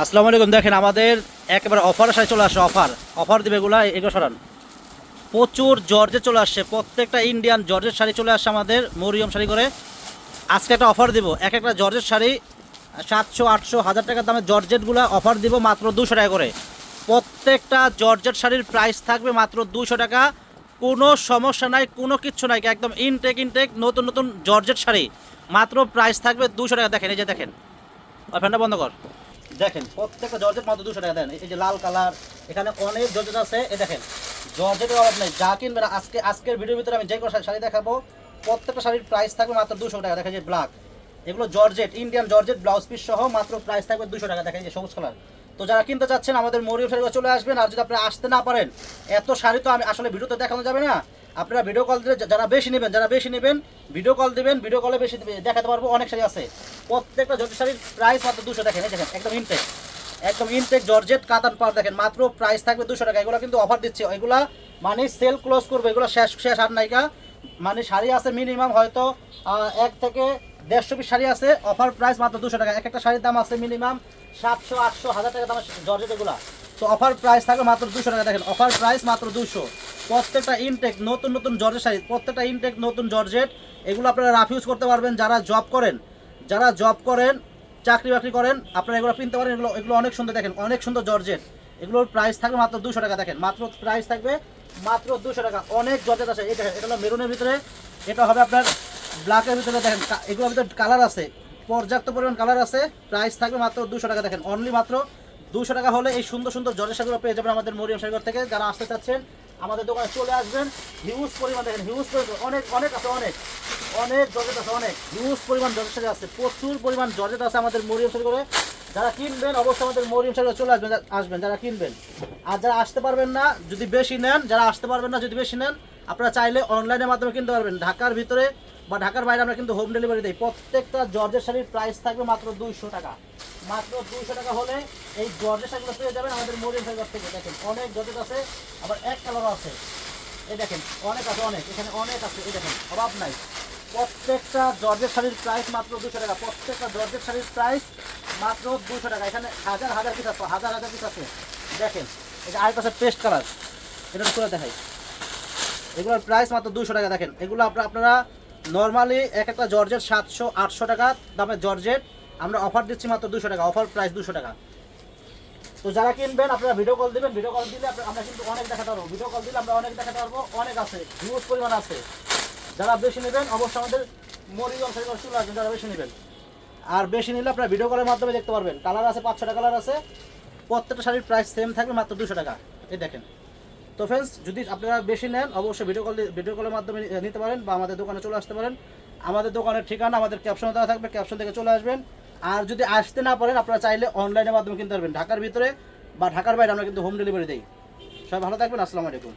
আসসালামু আলাইকুম। দেখেন আমাদের একেবারে অফার সাথে চলে আসছে অফার। অফার দিবে এগুলা, এগুলো সরান। প্রচুর জর্জে চলে আসছে প্রত্যেকটা ইন্ডিয়ান জর্জের শাড়ি চলে আসছে আমাদের মরিয়ম শাড়ি করে। আজকে একটা অফার দিব। এক একটা জর্জের শাড়ি সাতশো, আটশো, হাজার টাকার দামের জর্জেটগুলো অফার দিব মাত্র দুশো টাকা করে। প্রত্যেকটা জর্জেট শাড়ির প্রাইস থাকবে মাত্র দুশো টাকা। কোনো সমস্যা নাই, কোনো কিচ্ছু নাই। একদম ইনটেক ইনটেক নতুন নতুন জর্জেট শাড়ি। মাত্র প্রাইস থাকবে দুশো টাকা। দেখেন, এই যে দেখেন। ফ্যানটা বন্ধ কর। দেখেন, প্রত্যেকটা জর্জেট মাত্র দুশো টাকা দেন। এই যে লাল কালার, এখানে অনেক জর্জেট আছে। এই দেখেন, জর্জেটের অভাব নেই। যা কিনবেন, আজকে, আজকের ভিডিওর ভিতরে আমি যে কোনো শাড়ি দেখাবো, প্রত্যেকটা শাড়ির প্রাইস থাকবে মাত্র দুশো টাকা। দেখা যায় ব্ল্যাক এগুলো georgette Indian georgette blouse piece সহ মাত্র প্রাইস থাকবে দুশো টাকা। দেখা যায় সবুজ কালার তো যারা কিনতে চাচ্ছেন, আমাদের মরিয়ম শাড়িগুলো চলে আসবেন। আর যদি আপনারা আসতে না পারেন, এত শাড়ি তো আমি আসলে ভিডিওতে দেখানো যাবে না। আপনারা ভিডিও কল দিলে যারা বেশি নেবেন, যারা বেশি নেবেন ভিডিও কল দিবেন ভিডিও কলে বেশি দেখাতে পারব অনেক শাড়ি আছে। প্রত্যেকটা জর্জেট শাড়ির প্রাইস মাত্র দুশো দেখেন দেখেন, একদম ইনটেক একদম ইনটেক জর্জেট কাতান পার দেখেন, মাত্র প্রাইস থাকবে দুশো টাকা। এগুলো কিন্তু অফার দিচ্ছে। এগুলা মানে সেল ক্লোজ করবে। এগুলো শেষ শেষ আর নাইকা মানে শাড়ি আছে মিনিমাম হয়তো এক থেকে দেড়শো পিস শাড়ি আছে অফার প্রাইস মাত্র দুশো টাকা। এক একটা শাড়ির দাম আছে মিনিমাম সাতশো, আটশো, হাজার টাকা দাম জর্জেট এগুলা। তো অফার প্রাইস থাকবে মাত্র দুশো টাকা। দেখেন অফার প্রাইস মাত্র দুশো। প্রত্যেকটা ইনটেক নতুন নতুন জর্জেট শাড়ি, প্রত্যেকটা ইনটেক নতুন জর্জেট, এগুলো আপনারা রাফ ইউজ করতে পারবেন। যারা জব করেন, যারা জব করেন, চাকরি বাকরি করেন, আপনারা এগুলো কিনতে পারেন। এগুলো এগুলো অনেক সুন্দর। দেখেন, অনেক সুন্দর জর্জেট। এগুলোর প্রাইস থাকবে মাত্র দুশো টাকা। দেখেন, মাত্র প্রাইস থাকবে মাত্র দুশো টাকা। অনেক জর্জেট আছে। এটা এটা হলো মেরুনের ভিতরে। এটা হবে আপনার ব্ল্যাকের ভিতরে দেখেন এগুলোর ভিতরে কালার আছে। পর্যাপ্ত পরিমাণ কালার আছে। প্রাইস থাকবে মাত্র দুশো টাকা। দেখেন অনলি মাত্র দুশো টাকা হলে এই সুন্দর সুন্দর জর্জেট শাড়িগুলো পেয়ে যাবেন আমাদের মরিয়ম শাড়িঘর থেকে। যারা আসতে চাচ্ছেন, আমাদের দোকানে চলে আসবেন। হিউজ পরিমাণ দেখেন হিউজ পরিমাণ অনেক অনেক আছে, অনেক। অনেক জর্জেট আছে অনেক। হিউজ পরিমাণ জর্জেট শাড়ি আছে, প্রচুর পরিমাণ জর্জেট আছে আমাদের মরিয়ম করে যারা কিনবেন, অবশ্যই আমাদের মরিয়ম শাড়ি চলে আসবেন আসবেন, যারা কিনবেন। আর যারা আসতে পারবেন না, যদি বেশি নেন, যারা আসতে পারবেন না, যদি বেশি নেন আপনারা চাইলে অনলাইনের মাধ্যমে কিনতে পারবেন। ঢাকার ভিতরে বা ঢাকার বাইরে আমরা কিন্তু হোম ডেলিভারি দিই। প্রত্যেকটা জর্জের শাড়ির প্রাইস থাকবে মাত্র দুইশো টাকা। মাত্র দুইশো টাকা হলে এই জর্জের শাড়িগুলো পেয়ে যাবেন আমাদের মরিয়ম শাড়ি থেকে। দেখেন, অনেক জর্জেট আছে, আবার এক কালারও আছে। এই দেখেন, অনেক আছে, অনেক। এখানে অনেক আছে, এই দেখেন, অভাব নাই। প্রত্যেকটা জর্জের শাড়ির প্রাইস মাত্র দুশো টাকা। প্রত্যেকটা জর্জের শাড়ির প্রাইস মাত্র দুশো টাকা। এখানে হাজার হাজার পিস আছে, হাজার হাজার পিস আছে। দেখেন এটা আরেকটা আছে পেস্ট কালার এটা করে দেখাই। এগুলোর প্রাইস মাত্র দুশো টাকা। দেখেন, এগুলো আপনারা আপনারা নর্মালি এক একটা জর্জেট সাতশো, আটশো টাকা দামের জর্জেট। আমরা অফার দিচ্ছি মাত্র দুশো টাকা অফার প্রাইস দুশো টাকা। তো যারা কিনবেন, আপনারা ভিডিও কল দিবেন। ভিডিও কল দিলে আমরা কিন্তু অনেক দেখাতে পারব। ভিডিও কল দিলে আমরা অনেক দেখাতে পারব। অনেক আছে হিউজ পরিমাণ আছে। যারা বেশি নেবেন, অবশ্যই আমাদের মরিগঞ্জ চলে আসবেন, যারা বেশি নেবেন। আর বেশি নিলে আপনারা ভিডিও কলের মাধ্যমে দেখতে পারবেন। কালার আছে পাঁচ ছটা কালার আছে। প্রত্যেকটা শাড়ির প্রাইস সেম থাকবে মাত্র দুশো টাকা। এই দেখেন। তো ফ্রেন্ডস যদি আপনারা বেশি নেন, অবশ্যই ভিডিও কল ভিডিও কলের মাধ্যমে নিতে পারেন বা আমাদের দোকানে চলে আসতে পারেন। আমাদের দোকানের ঠিকানা, আমাদের ক্যাপশনে দেওয়া থাকবে ক্যাপশন থেকে চলে আসবেন। আর যদি আসতে না পারেন, আপনারা চাইলে অনলাইনের মাধ্যমে কিনতে পারবেন। ঢাকার ভিতরে বা ঢাকার বাইরে আমরা কিন্তু হোম ডেলিভারি দিই। সবাই ভালো থাকবেন, আসসালামু আলাইকুম।